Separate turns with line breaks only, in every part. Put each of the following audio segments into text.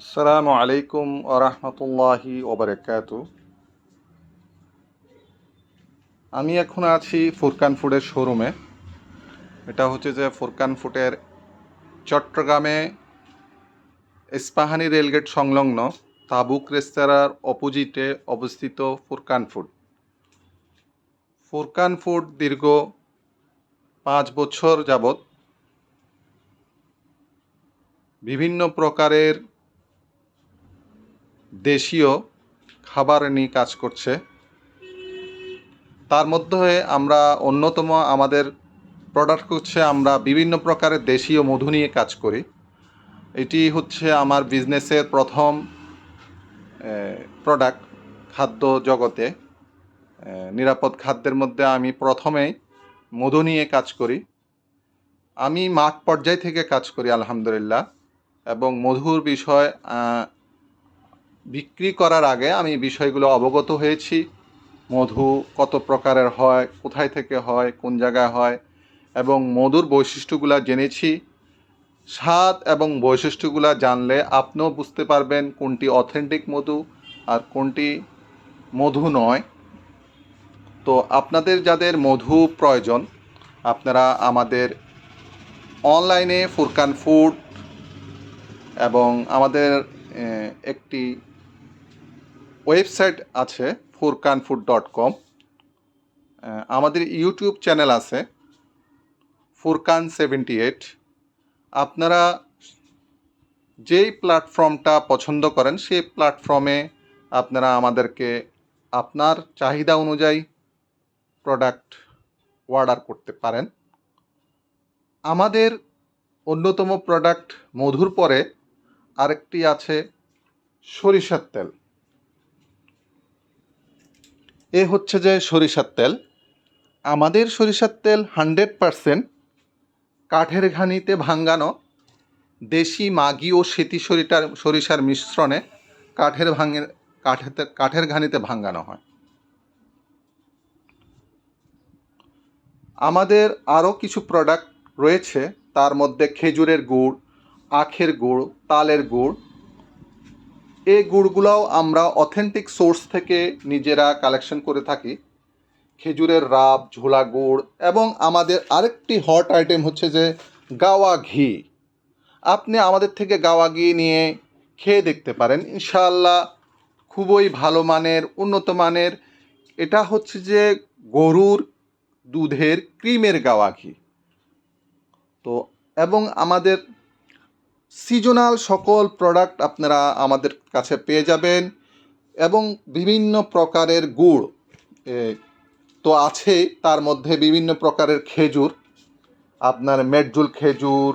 আসসালামু আলাইকুম ওরহমতুল্লাহি ওবরাকাতু আমি এখন আছি ফুরকান ফুডের শোরুমে। এটা হচ্ছে যে ফুরকান ফুডের চট্টগ্রামে ইস্পাহানি রেলগেট সংলগ্ন তাবুক রেস্তোরাঁর অপোজিটে অবস্থিত ফুরকান ফুড। ফুরকান ফুড দীর্ঘ পাঁচ বছর যাবৎ বিভিন্ন প্রকারের দেশীয় খাবার নিয়ে কাজ করছে। তার মধ্যে আমরা অন্যতম আমাদের প্রোডাক্ট হচ্ছে আমরা বিভিন্ন প্রকারের দেশীয় মধু নিয়ে কাজ করি। এটি হচ্ছে আমার বিজনেসের প্রথম প্রোডাক্ট খাদ্য জগতে। নিরাপদ খাদ্যের মধ্যে আমি প্রথমেই মধু নিয়ে কাজ করি। আমি মাঠ পর্যায় থেকে কাজ করি, আলহামদুলিল্লাহ। এবং মধুর বিষয় বিক্রি করার আগে আমি বিষয়গুলো অবগত হয়েছি। মধু কত প্রকারের হয়, কোথায় থেকে হয়, কোন জায়গায় হয়, এবং মধুর বৈশিষ্ট্যগুলো জেনেছি। স্বাদ এবং বৈশিষ্ট্যগুলো জানলে আপনিও বুঝতে পারবেন কোনটি অথেন্টিক মধু আর কোনটি মধু নয়। তো আপনাদের যাদের মধু প্রয়োজন, আপনারা আমাদের অনলাইনে ফুরকান ফুড এবং আমাদের একটি ওয়েবসাইট আছে ফুরকান ফুড ডট কম। আমাদের ইউটিউব চ্যানেল আছে ফুরকান সেভেন্টি এইট। আপনারা যেই প্ল্যাটফর্মটা পছন্দ করেন, সেই প্ল্যাটফর্মে আপনারা আমাদেরকে আপনার চাহিদা অনুযায়ী প্রোডাক্ট অর্ডার করতে পারেন। আমাদের অন্যতম প্রোডাক্ট মধুর পরে আরেকটি আছে সরিষার তেল। এ হচ্ছে যে সরিষার তেল। আমাদের সরিষার তেল হান্ড্রেড পারসেন্ট কাঠের ঘানিতে ভাঙ্গানো দেশি মাগি ও সেতি সরিটার সরিষার মিশ্রণে কাঠের ভাঙে কাঠেতে কাঠের ঘানিতে ভাঙ্গানো হয়। আমাদের আরও কিছু প্রোডাক্ট রয়েছে, তার মধ্যে খেজুরের গুড়, আখের গুড়, তালের গুড় এই গুড়গুলোও আমরা অথেন্টিক সোর্স থেকে নিজেরা কালেকশন করে থাকি। খেজুরের রাব, ঝোলা গুড় এবং আমাদের আরেকটি হট আইটেম হচ্ছে যে গাওয়া ঘি। আপনি আমাদের থেকে গাওয়া ঘি নিয়ে খেয়ে দেখতে পারেন। ইনশাআল্লাহ খুবই ভালো মানের, উন্নত মানের। এটা হচ্ছে যে গরুর দুধের ক্রিমের গাওয়া ঘি। তো, এবং আমাদের সিজনাল সকল প্রোডাক্ট আপনারা আমাদের কাছে পেয়ে যাবেন এবং বিভিন্ন প্রকারের গুড় তো আছে, তার মধ্যে বিভিন্ন প্রকারের খেজুর, আপনার মেটজুল খেজুর,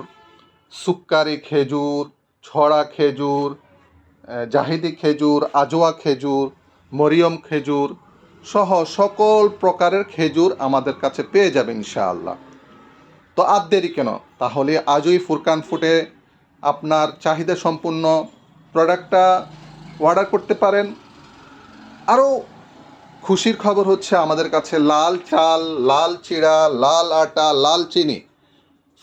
সুক্কারি খেজুর, ছড়া খেজুর জাহিদি খেজুর, আজোয়া খেজুর, মরিয়ম খেজুর সহ সকল প্রকারের খেজুর আমাদের কাছে পেয়ে যাবেন ইনশাআল্লাহ। তো আর দেরি কেন? তাহলে আজই ফুরকান ফুটে আপনার চাহিদা সম্পূর্ণ প্রোডাক্টটা অর্ডার করতে পারেন। আরও খুশির খবর হচ্ছে আমাদের কাছে লাল চাল লাল চিড়া লাল আটা লাল চিনি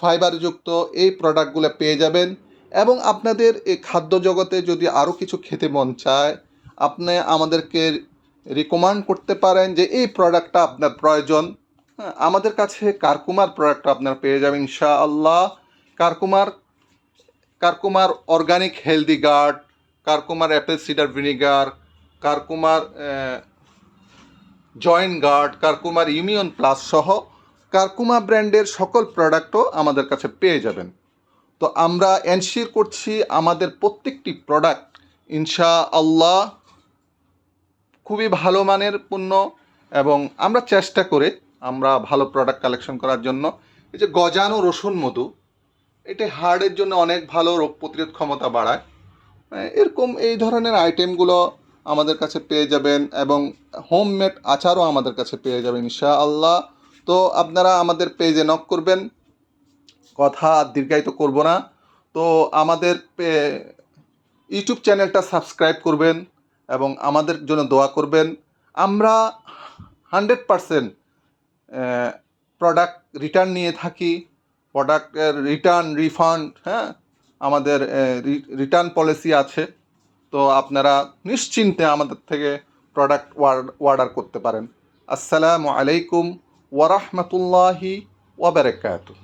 ফাইবারযুক্ত এই প্রোডাক্টগুলো পেয়ে যাবেন এবং আপনাদের এই খাদ্য জগতে যদি আরও কিছু খেতে মন চায় আপনি আমাদেরকে রিকমান্ড করতে পারেন যে এই প্রোডাক্টটা আপনার প্রয়োজন। হ্যাঁ, আমাদের কাছে কারকুমার প্রোডাক্ট আপনার পেয়ে যাবেন ইনশাআল্লাহ। কারকুমার কারকুমার অর্গানিক হেলদি গার্ড, কারকুমার অ্যাপেল সিডার ভিনিগার, কারকুমার জয়েন্ট গার্ড, কারকুমার ইমিউন প্লাস সহ কারকুমা ব্র্যান্ডের সকল প্রোডাক্টও আমাদের কাছে পেয়ে যাবেন। তো আমরা এনশিওর করছি আমাদের প্রত্যেকটি প্রোডাক্ট। ইনশা আল্লাহ খুবই ভালো মানের পণ্য এবং আমরা চেষ্টা করে আমরা ভালো প্রোডাক্ট কালেকশন করার জন্য এই যে গজানো রসুন মধু এটা হার্টের জন্য অনেক ভালো রোগ প্রতিরোধ ক্ষমতা বাড়ায়। এরকম এই ধরনের আইটেমগুলো আমাদের কাছে পেয়ে যাবেন এবং হোমমেড আচারও আমাদের কাছে পেয়ে যাবেন ইনশাআল্লাহ। তো আপনারা আমাদের পেজে নক করবেন। কথা দীর্ঘায়িত করব না। তো আমাদের পে- ইউটিউব চ্যানেলটা সাবস্ক্রাইব করবেন এবং আমাদের জন্য দোয়া করবেন। আমরা হান্ড্রেড পারসেন্ট প্রোডাক্ট রিটার্ন নিয়ে থাকি। প্রোডাক্টের রিটার্ন রিফান্ড হ্যাঁ? আমাদের রিটার্ন পলিসি আছে। তো আপনারা নিশ্চিন্তে আমাদের থেকে প্রোডাক্ট অর্ডার করতে পারেন। আসসালামু আলাইকুম ওয়ারহমতুল্লাহি ওয়াবারাকাতুহ